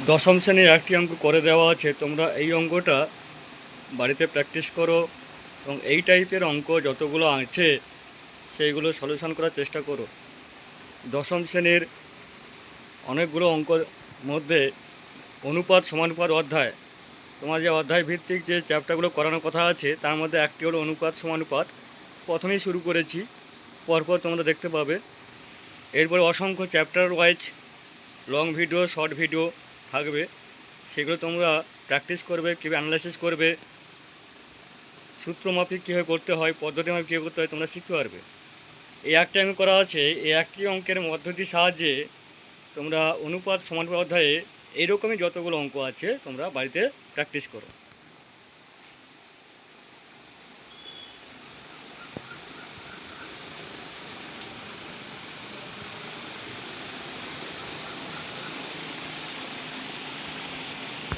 দশম শ্রেণির একটি অঙ্ক করে দেওয়া আছে। তোমরা এই অঙ্কটা বাড়িতে প্র্যাকটিস করো এবং এই টাইপের অঙ্ক যতগুলো আছে, সেইগুলো সলিউশন করার চেষ্টা করো। দশম শ্রেণির অনেকগুলো অঙ্ক মধ্যে অনুপাত সমানুপাত অধ্যায়। তোমার যে অধ্যায় ভিত্তিক যে চ্যাপ্টারগুলো করানোর কথা আছে, তার মধ্যে একটি হলো অনুপাত সমানুপাত প্রথমেই শুরু করেছি, পরপর তোমরা দেখতে পাবে। এরপরে অসংখ্য chapter wise long video short video থাকবে, সেগুলো তোমরা প্র্যাকটিস করবে, কীভাবে অ্যানালাইসিস করবে, সূত্রমাফিক কীভাবে করতে হয়, পদ্ধতি মাফিক কীভাবে করতে হয়, তোমরা শিখতে পারবে। এই একটি অঙ্ক করা আছে, এই একটি অঙ্কের পদ্ধতির সাহায্যে তোমরা অনুপাত সমানুপাত অধ্যায়ে এইরকমই যতগুলো অঙ্ক আছে তোমরা বাড়িতে প্র্যাকটিস করো।